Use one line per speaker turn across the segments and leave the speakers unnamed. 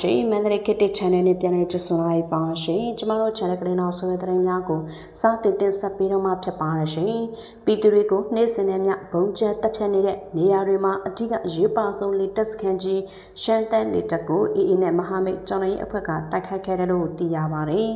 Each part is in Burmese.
ရှင်မန္တလေးခေတ်တစ် channel နဲ့ပြန်လည်ကြည့်ဆိုလိုက်ပါရှင်ကျမတို့ channel ကလေးနောက်ဆိုတဲ့သတင်းများကိုစတင်တင်ဆက်ပေးတော့မှာဖြစ်ပါတယ်ရှင်ပြည်သူတွေကိုနေ့စဉ်နဲ့မျှဘုံကျဲတက်ဖြတ်နေတဲ့နေရာတွေမှာအထူးအရေးပါဆုံးလေတက်စခန်းကြီးရှမ်းတန်လေတက်ကိုအေးအေးနဲ့မဟာမိတ်ကျောင်းရေးအဖွဲ့ကတိုက်ခိုက်ခဲ့တယ်လို့သိရပါတယ်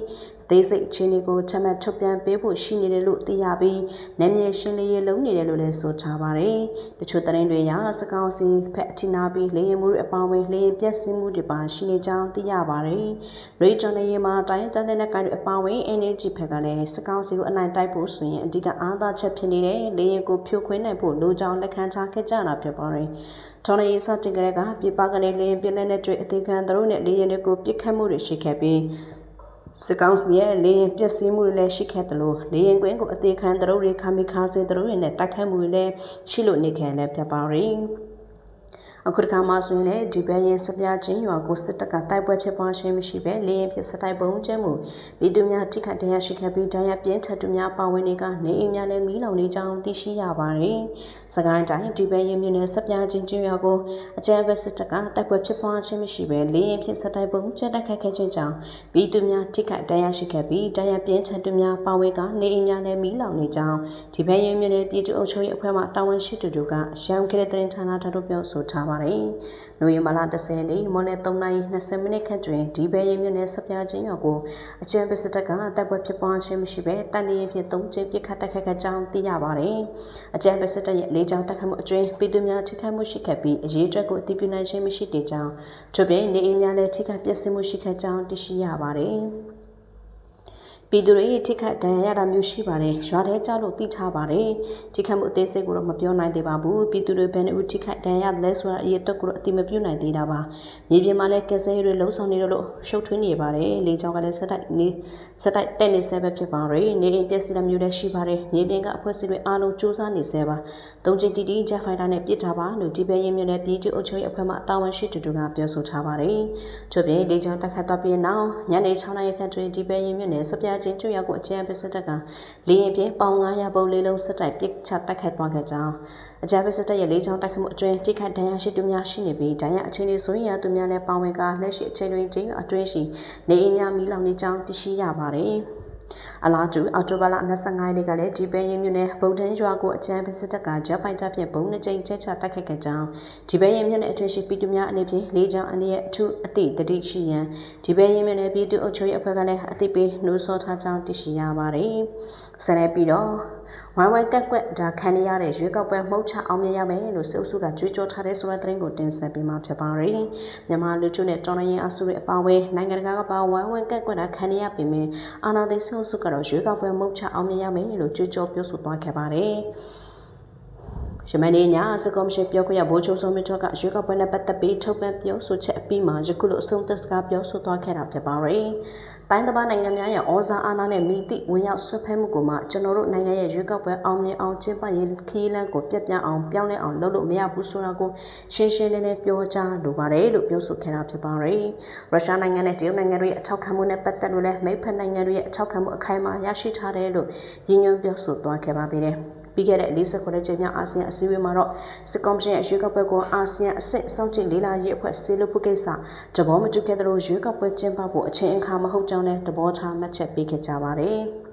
သေးစိတ်အခြေအနေကိုချက်မှတ်ထုတ်ပြန်ပေးဖို့ရှိနေတယ်လို့သိရပြီးနာမည်ရှင်းလင်းရေးလုပ်နေတယ်လို့လည်းဆိုထားပါတယ်။တချို့သတင်းတွေအရစကောင်းစီဖက်အထိနာပြီးလေရင်မှုတွေအပေါင်းဝင်လေရင်ပြက်စီးမှုတွေပါရှိနေကြောင်းသိရပါတယ်။ရေဂျွန်နေမှာတိုင်းတန်းတဲ့ကိုင်တွေအပေါင်းဝင် energy ဖက်ကလည်းစကောင်းစီကိုအနိုင်တိုက်ဖို့ဆိုရင်အဓိကအားသာချက်ဖြစ်နေတဲ့လေရင်ကိုဖြိုခွင်းနိုင်ဖို့လိုကြောင်းလက်ခံချခဲ့ကြတာဖြစ်ပါတယ်။ထော်နေစတင်ကြတဲ့ကပြပကနေလေရင်ပြက်လက်နဲ့တွေ့အသေးခံသူတို့နဲ့လေရင်တွေကိုပြစ်ခတ်မှုတွေရှိခဲ့ပြီး စစ်ကောင်စီရဲ့လေရင်ပျက်စီးမှုတွေလည်းရှိခဲ့တယ်လို့လေရင်ကွင်းကိုအသေးခံတရုတ်တွေခါမိခါစင်တရုတ်တွေနဲ့တိုက်ခိုက်မှုတွေလည်းရှိလို့နေခံလည်းဖြစ်ပါရယ် အခုတခါမှဆိုရင်လည်းဒီဘဲရင်စပြချင်းရွာကိုစစ်တပ်ကတိုက်ပွဲဖြစ်ပွားခြင်းမရှိပဲလေရင်ဖြစ်စတိုက်ပုံကျဲမှုပြည်သူများထိခိုက်တရားရှိခဲ့ပြီးတရားပြင်းထန်သူများပါဝင်နေကနေအိမ်များလည်းမီးလောင်နေကြောင်းသိရှိရပါတယ်။စကိုင်းတိုင်းဒီဘဲရင်မြို့နယ်စပြချင်းချင်းရွာကိုအကြမ်းဖက်စစ်တပ်ကတိုက်ပွဲဖြစ်ပွားခြင်းမရှိပဲလေရင်ဖြစ်စတိုက်ပုံကျဲတိုက်ခိုက်ခဲ့ခြင်းကြောင့်ပြည်သူများထိခိုက်တရားရှိခဲ့ပြီးတရားပြင်းထန်သူများပါဝင်ကနေအိမ်များလည်းမီးလောင်နေကြောင်းဒီဘဲရင်မြို့နယ်ပြည်သူ့အုပ်ချုပ်ရေးအဖွဲ့မှတာဝန်ရှိသူတို့ကရှမ်းကတဲ့တင်ဌာနထပ်တို့ပြောဆိုထားပါတယ်။နိုဝင်ဘာလ10ရက်နေ့မွန်နယ်3:20မိနစ်ခန့်တွင်ဒီဘဲရင်မြို့နယ်စပြချင်းရွာကိုအကြံပစ္စတက်ကတပ်ပွဲဖြစ်ပွားခြင်းမရှိဘဲတန်နေရင်ဖြင့်၃ချိန်ပြစ်ခတ်တိုက်ခတ်ခဲ့ကြောင်းသိရပါတယ်။အကြံပစ္စတက်ရဲ့လေးချောင်းတိုက်ခတ်မှုအတွင်းပြည်သူများထိခိုက်မှုရှိခဲ့ပြီးအရေးအတွက်ကိုအသိပြုနိုင်ခြင်းမရှိတဲ့ကြောင်းထို့ပြင်နေအိမ်များလည်းထိခိုက်ပျက်စီးမှုရှိခဲ့ကြောင်းသိရှိရပါတယ်။ ပြည်သူတွေထိခိုက်ဒဏ်ရာရတာမျိုးရှိပါတယ်ရွာထဲကြလို့သိထားပါတယ်ထိခိုက်မှုအသေးစိတ်ကိုတော့မပြောနိုင်သေးပါဘူးပြည်သူတွေဘယ်နှဦးထိခိုက်ဒဏ်ရာရလဲဆိုတာအရေးအတွက်ကိုတော့အတိမပြုနိုင်သေးတာပါမြေပြင်မှာလည်းကယ်ဆယ်ရေးတွေလှုံ့ဆော်နေတော့လို့ရှုပ်ထွေးနေပါတယ်လေကြောင်းကလည်းစက်တိုက်နေစက်တိုက်တက်နေဆဲပဲဖြစ်ပါတယ်နေအိမ်ပျက်စီးတာမျိုးလည်းရှိပါတယ်မြေပြင်ကအဖွဲ့အစည်းတွေအားလုံးစူးစမ်းနေဆဲပါသုံးချီတီတီဂျက်ဖိုင်တာနဲ့ပစ်ထားပါလို့ဒီပဲရင်မြနဲ့ပြည်သူ့အုပ်ချုပ်ရေးအဖွဲ့မှတာဝန်ရှိသူတို့ကပြောဆိုထားပါတယ်။ထို့ပြင်လေကြောင်းတက်ခတ်သွားပြီးနောက်ညနေ6နာရီခန့်တွင်ဒီပဲရင်မြနဲ့စပြချင်းကျွရောက်ကိုအကြမ်းဖက်စစ်တပ်ကလေရင်ပြင်ပေါင်900ပုံလေးလုံးစစ်တိုက်ပစ်ချတိုက်ခိုက်သွားခဲ့ကြောင်းအကြမ်းဖက်စစ်တပ်ရဲ့လေကြောင်းတိုက်ခိုက်မှုအတွင်းတိခိုက်ဒဏ်ရာရှိသူများရှိနေပြီးဒဏ်ရာအခြေအနေဆိုရင်ရသူများလည်းပါဝင်ကလက်ရှိအခြေအနေချင်းအတွင်းရှိနေအိမ်များမီးလောင်နေကြောင်းသိရှိရပါတယ်။ အလားတူအော်တိုဘာလ25ရက်နေ့ကလည်းဒီပဲရင်မြို့နယ်ဗုဒ္ဓန်ရွာကိုအကြမ်းဖက်စစ်တပ်ကဂျက်ဖိုက်တာဖြင့်ဘုံနှစ်ကြိမ်ချက်ချတိုက်ခိုက်ခဲ့ကြောင်းဒီပဲရင်မြို့နယ်အတွင်းရှိပြည်သူများအနေဖြင့်လေးချောင်းအနေနဲ့အထူးအသည့်တတိရှိရန်ဒီပဲရင်မြို့နယ်ပြည်သူ့အုပ်ချုပ်ရေးအဖွဲ့ကလည်းအသိပေးနှိုးဆော်ထားကြောင်းသိရှိရပါတယ်။ဆက်လက်ပြီးတော့ ဝိုင်းဝိုင်းကက်ကွက်ဒါခံရတဲ့ရွေးကောက်ပွဲမှုတ်ချအောင်မြင်ရမယ်လို့စုစုကကြွေးကြောထားတဲ့ဆိုတဲ့သတင်းကိုတင်ဆက်ပေးမှာဖြစ်ပါတယ်။မြန်မာလူထုနဲ့တော်လှန်ရေးအစုတွေအပါအဝင်နိုင်ငံတကာကပါဝိုင်းဝိုင်းကက်ကွက်တာခံရပေမဲ့အာဏာသိမ်းစုစုကတော့ရွေးကောက်ပွဲမှုတ်ချအောင်မြင်ရမယ်လို့ကြွေးကြောပြောဆိုသွားခဲ့ပါတယ်။ ယမန်နေ့ညစကောမရှင်ပြောခွင့်ရဘိုးချုပ်စုံမတော်ကရွေးကောက်ပွဲနဲ့ပတ်သက်ပြီးထုတ်ပြန်ပြောဆိုချက်အပြီးမှာယခုလိုအဆုံးသတ်စကားပြောဆိုသွားခဲ့တာဖြစ်ပါတယ်။တိုင်းတစ်ပါးနိုင်ငံများရဲ့ဩဇာအာဏာနဲ့မိတိဝင်ရောက်ဆွတ်ဖက်မှုကိုမှကျွန်တော်တို့နိုင်ငံရဲ့ရွေးကောက်ပွဲအောင်မြင်အောင်ကျင်းပရေးခီးလန်းကိုပြက်ပြန်းအောင်ပြောင်းလဲအောင်လုပ်လို့မရဘူးဆိုတာကိုရှင်းရှင်းလင်းလင်းပြောကြားလိုပါတယ်လို့ပြောဆိုခဲ့တာဖြစ်ပါတယ်။ရုရှားနိုင်ငံနဲ့တရုတ်နိုင်ငံတို့ရဲ့အထောက်ခံမှုနဲ့ပတ်သက်လို့လည်းမိတ်ဖက်နိုင်ငံတွေရဲ့အထောက်ခံမှုအခိုင်အမာရရှိထားတယ်လို့ရည်ညွှန်းပြောဆိုသွားခဲ့ပါသေးတယ်။ ပြီးခဲ့တဲ့49ကြိမ်မြောက်အာဆီယံအစည်းအဝေးမှာတော့စစ်ကော်မရှင်ရဲ့ရွေးကောက်ပွဲကိုအာဆီယံအဆင့်စောင့်ကြည့်လေ့လာရေးအဖွဲ့ဆေးလို့ဖို့ကိစ္စသဘောမတူခဲ့သလိုရွေးကောက်ပွဲကျင်းပဖို့အချိန်အခါမဟုတ်ကြောင်းလည်းသဘောထားမှတ်ချက်ပေးခဲ့ကြပါတယ်။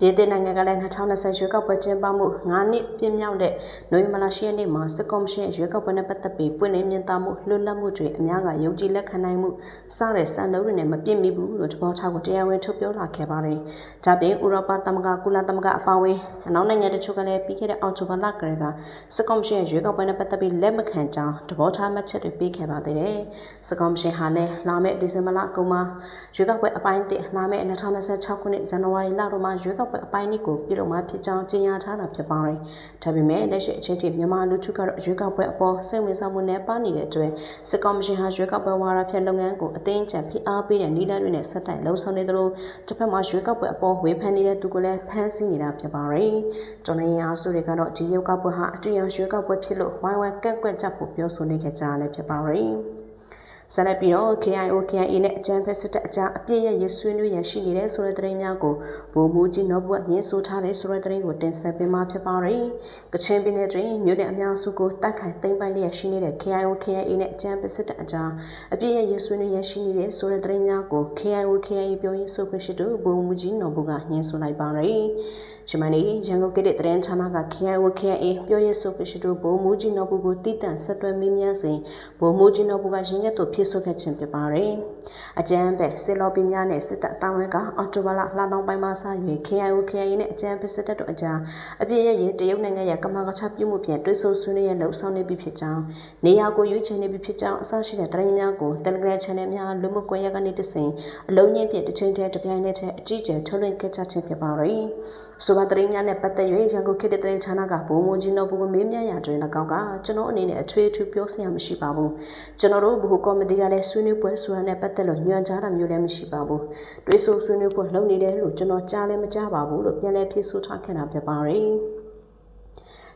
ပြည်သစ်နိုင်ငံကလည်း2020ရွေးကောက်ပွဲကျင်းပမှု9နှစ်ပြည့်မြောက်တဲ့နိုဝင်ဘာလ10ရက်နေ့မှာစစ်ကော်မရှင်ရွေးကောက်ပွဲနဲ့ပတ်သက်ပြီးပွင့်လင်းမြင်သာမှုလွတ်လပ်မှုတွေအများကယုံကြည်လက်ခံနိုင်မှုစတဲ့စံနှုန်းတွေနဲ့မပြည့်မီဘူးလို့တဘောထားကိုတရားဝင်ထုတ်ပြောလာခဲ့ပါတယ်။ဒါပြင်ဥရောပသမဂ္ဂကုလသမဂ္ဂအပါအဝင်အနောက်နိုင်ငံတချို့ကလည်းပြီးခဲ့တဲ့အောက်တိုဘာလကတည်းကစစ်ကော်မရှင်ရွေးကောက်ပွဲနဲ့ပတ်သက်ပြီးလက်မခံကြောင်းတဘောထားမှတ်ချက်တွေပေးခဲ့ပါသေးတယ်။စစ်ကော်မရှင်ဟာလည်းလာမယ့်ဒီဇင်ဘာလကုန်မှာရွေးကောက်ပွဲအပိုင်း1လာမယ့်2026ခုနှစ်ဇန်နဝါရီလတို့မှာရွေးကောက်ပွဲအပိုင်းနှစ်ကိုပြုလုပ်မှာဖြစ်ကြောင်းကြေညာထားတာဖြစ်ပါတယ်။ဒါပေမဲ့လက်ရှိအချိန်ထိမြန်မာလူထုကတော့ရွေးကောက်ပွဲအပေါ်စိတ်ဝင်စားမှုနဲ့ပါနေတဲ့အတွက်စစ်ကော်မရှင်ဟာရွေးကောက်ပွဲဝါဒဖြန့်လုပ်ငန်းကိုအသိအကျပ်ဖိအားပေးတဲ့နည်းလမ်းတွေနဲ့ဆက်တိုက်လှုံ့ဆော်နေသလိုတစ်ဖက်မှာရွေးကောက်ပွဲအပေါ်ဝေဖန်နေတဲ့သူကလည်းဖမ်းဆီးနေတာဖြစ်ပါတယ်။ကျွန်တော်ရအားစုတွေကတော့ဒီရွေးကောက်ပွဲဟာအတူရရွေးကောက်ပွဲဖြစ်လို့ဝိုင်းဝန်းကန့်ကွက်ကြဖို့ပြောဆိုနေကြတာလည်းဖြစ်ပါတယ်။ ဆက်လက်ပြီးတော့ KIO KIA နဲ့အကြံဖက်စစ်တပ်အကြားအပြစ်ရရဆွေးနွေးရန်ရှိနေတဲ့ဆိုတဲ့သတင်းများကိုဗိုလ်မှူးကြီးနော်ဘွတ်ညင်းဆိုထားတဲ့ဆိုတဲ့သတင်းကိုတင်ဆက်ပေးမှာဖြစ်ပါတယ်။ကချင်ပြည်နယ်တွင်မြို့နယ်အများစုကိုတိုက်ခိုက်သိမ်းပိုက်လျက်ရှိနေတဲ့ KIO KIA နဲ့အကြံဖက်စစ်တပ်အကြားအပြစ်ရရဆွေးနွေးရန်ရှိနေတဲ့ဆိုတဲ့သတင်းများကို KIO KIA ပြောရေးဆိုခွင့်ရှိသူဗိုလ်မှူးကြီးနော်ဘွတ်ကညင်းဆိုလိုက်ပါတယ်။ဂျမနီရန်ကုန်ကတဲ့သတင်းဌာနက KIO KIA ပြောရေးဆိုခွင့်ရှိသူဗိုလ်မှူးကြီးနော်ဘွတ်ကိုတည်တံ့ဆက်တွဲမေးမြန်းစဉ်ဗိုလ်မှူးကြီးနော်ဘွတ်ကရင်းရက်သို့ဖြစ်ဆိုခဲ့ခြင်းဖြစ်ပါတယ်။အကြမ်းဖက်စစ်လော်ပီများနဲ့စစ်တပ်တာဝန်ကအော်တိုဘာလလှနှောင်းပိုင်းမှာစ၍ KIO KIA နဲ့အကြမ်းဖက်စစ်တပ်တို့အကြားအပြည့်ရဲ့တရုတ်နိုင်ငံရဲ့ကမ္ဘာကချပြုမှုဖြင့်တွဲဆိုဆွေးနွေးရလှုပ်ဆောင်နေပြီဖြစ်ကြောင်းနေရာကိုရွေးချယ်နေပြီဖြစ်ကြောင်းအစရှိတဲ့သတင်းများကို Telegram Channel များလူမှုကွန်ရက်ကနေတဆင့်အလုံးကြီးဖြင့်တစ်ချိန်တည်းတစ်ပြိုင်တည်းအကြီးကျယ်ထုတ်လွှင့်ခဲ့ကြခြင်းဖြစ်ပါတယ်။ဆိုပါသတင်းများနဲ့ပတ်သက်၍ရန်ကုန်ခေတ်တဲ့သတင်းဌာနကဘုံမွန်ကြီးနော်ဘူမေးမြန်းရာတွင်၎င်းကကျွန်တော်အနေနဲ့အထွေအထူးပြောစရာမရှိပါဘူးကျွန်တော်တို့ဘဟုကော်မတီကလည်းဆွေးနွေးပွဲဆိုတာနဲ့ပတ်သက်လို့ညွှန်ကြားတာမျိုးလည်းမရှိပါဘူးတွေးဆိုဆွေးနွေးဖို့လုပ်နေတယ်လို့ကျွန်တော်ကြားလည်းမကြားပါဘူးလို့ပြန်လည်ဖြေဆိုထားခဲ့တာဖြစ်ပါတယ်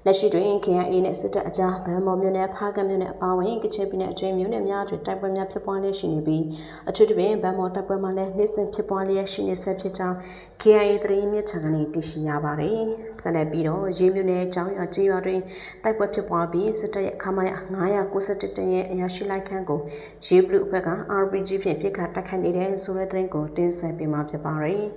လက်ရှိတွင် KIA နဲ့စစ်တပ်အကြားဗန်မော်မြို့နယ်ဖားကမြို့နယ်အပါအဝင်ကချင်ပြည်နယ်အတွင်းမြို့နယ်များတွင်တိုက်ပွဲများဖြစ်ပွားလျက်ရှိနေပြီးအထူးသဖြင့်ဗန်မော်တိုက်ပွဲမှာလည်းနှိမ့်စင်ဖြစ်ပွားလျက်ရှိနေဆဲဖြစ်ကြောင်း KIA သတင်းမြစ်ချန်ကနေသိရှိရပါတယ်။ဆက်လက်ပြီးတော့ရေးမြို့နယ်ကျောင်းရွာကျေးရွာတွင်တိုက်ပွဲဖြစ်ပွားပြီးစစ်တပ်ရဲ့ခမာရ991တရဲ့အရာရှိလိုက်ခန့်ကိုရေးဘလူအဖွဲ့က RPG ဖြင့်ပြစ်ခတ်တိုက်ခိုက်နေတဲ့ဆိုတဲ့သတင်းကိုတင်ဆက်ပေးမှာဖြစ်ပါတယ်။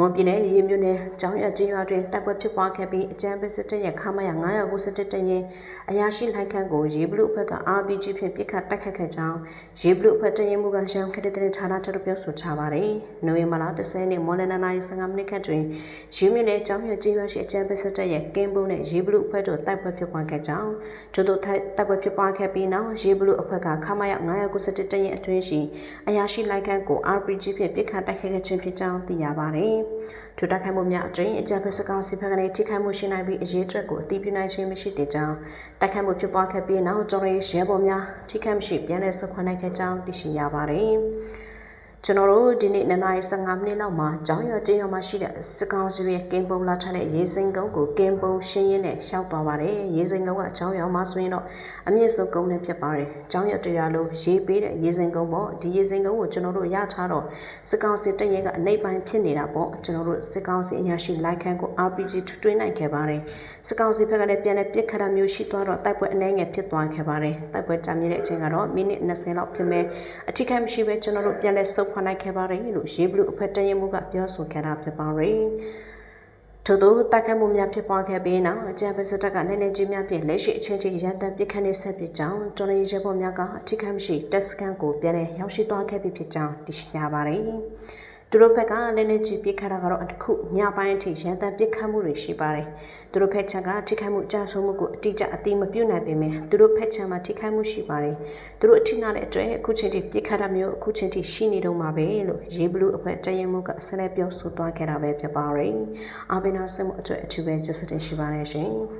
မွန်ပြည်နယ်ရေမြို့နယ်ကျောင်းရကျေးရွာတွင်တပ်ပွဲဖြစ်ပွားခဲ့ပြီးအကြမ်းဖက်စစ်တပ်ရဲ့ခမရ991တရင်အရာရှိလိုက်ခန့်ကိုရေဘလူအဖွဲ့က RPG ဖြင့်ပစ်ခတ်တိုက်ခတ်ခဲ့ကြောင်းရေဘလူအဖွဲ့တရင်မှုကရှမ်းခက်တဲ့ဌာနချုပ်ပြောဆိုချပါတယ်။နိုဝင်ဘာလ10ရက်နေ့မော်လနာနိုင်15မိနစ်ခန့်တွင်ရေမြို့နယ်ကျောင်းရကျေးရွာရှိအကြမ်းဖက်စစ်တပ်ရဲ့ကင်းဘုံနဲ့ရေဘလူအဖွဲ့တို့တိုက်ပွဲဖြစ်ပွားခဲ့ကြောင်းထို့သို့တိုက်ပွဲဖြစ်ပွားခဲ့ပြီးနောက်ရေဘလူအဖွဲ့ကခမရ991တရင်အတွင်းရှိအရာရှိလိုက်ခန့်ကို RPG ဖြင့်ပစ်ခတ်တိုက်ခိုက်ခဲ့ခြင်းဖြစ်ကြောင်းသိရပါတယ်။ထူတိုက်ခိုက်မှုများအတွင်းအကြံဖက်စကောင်စီဘက်ကနေထိခိုက်မှုရှိနိုင်ပြီးအရေးအတွက်ကိုအတိပြုနိုင်ခြင်းမရှိတဲ့ကြောင်းတိုက်ခိုက်မှုဖြစ်ပွားခဲ့ပြီးနောက်ကျွန်တော်ရဲ့ရဲဘော်များထိခိုက်မရှိပြန်လည်ဆုတ်ခွာနိုင်ခဲ့ကြောင်းသိရှိရပါတယ်။ ကျွန်တော်တို့ဒီနေ့နနာရီ15မိနစ်လောက်မှာကျောင်းရွာကျေးရွာမှာရှိတဲ့စကောင်စီရဲ့ကင်းပုံလာထားတဲ့ရေစိန်ကုန်းကိုကင်းပုံရှင်းရင်းနဲ့ရှောက်သွားပါတယ်ရေစိန်ကုန်းကကျောင်းရွာမှာဆိုရင်တော့အမြင့်ဆုံးကုန်းနဲ့ဖြစ်ပါတယ်ကျောင်းရွာတရားလုံးရေပေးတဲ့ရေစိန်ကုန်းပေါ့ဒီရေစိန်ကုန်းကိုကျွန်တော်တို့ရထားတော့စကောင်စီတရင်ကအနိပ်ပိုင်းဖြစ်နေတာပေါ့ကျွန်တော်တို့စကောင်စီအရာရှိလိုက်ခန်းကို RPG ထွေးနိုင်ခဲ့ပါတယ်စကောင်စီဘက်ကလည်းပြန်လဲပြစ်ခတ်တာမျိုးရှိသွားတော့တိုက်ပွဲအနှဲငယ်ဖြစ်သွားခဲ့ပါတယ်တိုက်ပွဲကြာမြင့်တဲ့အချိန်ကတော့မိနစ်20လောက်ဖြစ်မဲ့အထိခိုက်မရှိပဲကျွန်တော်တို့ပြန်လဲဆုတ်ခွာနိုင်ခဲ့ပါတယ်လို့ရေးဘလူအဖွဲ့တရင်မှုကပြောဆိုခဲ့တာဖြစ်ပါတယ်ထို့သောတိုက်ခတ်မှုများဖြစ်ပွားခဲ့ပြီးနောက်အကြံပေးစစ်တပ်ကနိုင်နေကြီးများဖြင့်လက်ရှိအချင်းချင်းရန်တမ်းပစ်ခတ်နေဆက်ဖြစ်ကြောင်းတော်ရည်ရဲဘော်များကအထိခိုက်မရှိတက်စကန်ကိုပြန်လည်ရောက်ရှိသွားခဲ့ပြီဖြစ်ကြောင်းသိရှိရပါတယ်။ သူတို့ဘက်ကလည်းနေချပြစ်ခတ်တာကတော့အခုညပိုင်းအထိရန်တမ်းပစ်ခတ်မှုတွေရှိပါတယ်။သူတို့ဖက်ချက်ကထိခိုက်မှုကြာဆုံးမှုကိုအတိအကျအသိမပြုနိုင်ပေမဲ့သူတို့ဖက်ချက်မှာထိခိုက်မှုရှိပါတယ်။သူတို့အထိနာတဲ့အတွက်အခုချိန်ထိပစ်ခတ်တာမျိုးအခုချိန်ထိရှိနေတော့မှာပဲလို့ရေဘလူးအဖွဲ့တရင်မှုကဆက်လက်ပြောဆိုသွားခဲ့တာပဲဖြစ်ပါတယ်။အာဘိနာစမှုအတွက်အထူးပဲကျေးဇူးတင်ရှိပါတယ်ရှင်။